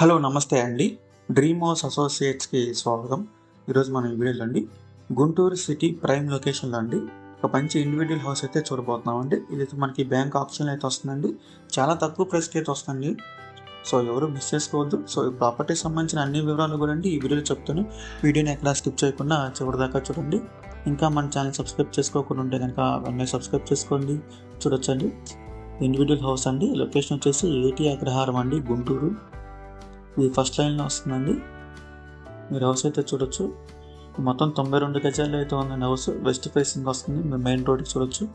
Hello నమస్తే అండి. Dream house అసోసియేట్స్కి స్వాగతం. ఈరోజు మనం ఈ వీడియోలో అండి గుంటూరు సిటీ ప్రైమ్ లొకేషన్లో అండి ఒక మంచి ఇండివిజువల్ హౌస్ అయితే చూడబోతున్నామండి. ఇది మనకి బ్యాంక్ ఆప్షన్ అయితే వస్తుందండి. చాలా తక్కువ ప్రైస్కి అయితే వస్తుంది సో ఎవరు మిస్ చేసుకోవద్దు. సో ఈ ప్రాపర్టీ సంబంధించిన అన్ని వివరాలు కూడా అండి ఈ వీడియోలో చెప్తాను. వీడియోని ఎక్కడ స్కిప్ చేయకుండా చివరిదాకా చూడండి. ఇంకా మన ఛానల్ సబ్స్క్రైబ్ చేసుకోకుండా ఉంటే కనుక అవన్నీ సబ్స్క్రైబ్ చేసుకోండి. చూడొచ్చండి. ఇండివిజువల్ హౌస్ అండి. లొకేషన్ వచ్చేసి ఏటీ అగ్రహారం అండి గుంటూరు. ఇది ఫస్ట్ లైన్లో వస్తుందండి. మీరు హౌస్ అయితే చూడొచ్చు. మొత్తం తొంభై రెండు గజాలు అయితే ఉందండి హౌస్ వెస్ట్ ఫేసింగ్ వస్తుంది. మీరు మెయిన్ రోడ్కి చూడొచ్చు.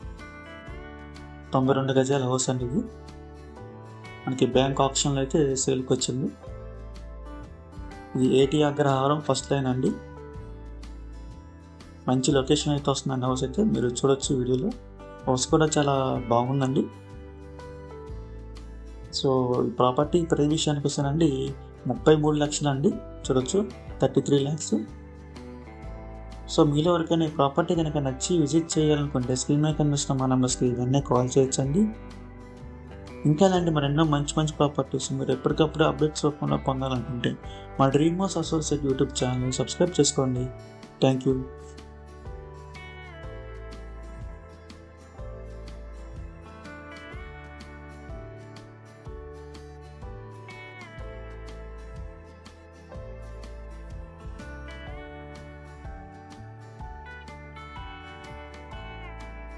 తొంభై రెండు గజాల హౌస్ అండి ఇది. మనకి బ్యాంక్ ఆప్షన్లో అయితే సేల్కి వచ్చింది. ఇది ఏటీ అగ్రహారం ఫస్ట్ లైన్ అండి. మంచి లొకేషన్ అయితే వస్తుందండి హౌస్ అయితే. మీరు చూడొచ్చు వీడియోలో. హౌస్ కూడా చాలా బాగుందండి. సో ఈ ప్రాపర్టీ ప్రైస్ విషయానికి వస్తానండి ముప్పై మూడు లక్షలు అండి. చూడొచ్చు. థర్టీ త్రీ ల్యాక్స్ సో మీలో ఎవరికైనా ప్రాపర్టీ కనుక నచ్చి విజిట్ చేయాలనుకుంటే స్క్రీన్ మీద కనిపిస్తున్న మా నెంబర్స్కి ఇవన్నీ కాల్ చేయొచ్చండి. ఇంకా ఇలాంటి మరెన్నో మంచి మంచి ప్రాపర్టీస్ మీరు ఎప్పటికప్పుడు అప్డేట్స్ రూపంలో పొందాలనుకుంటే మా dream house associate YouTube channel subscribe చేసుకోండి. Thank you.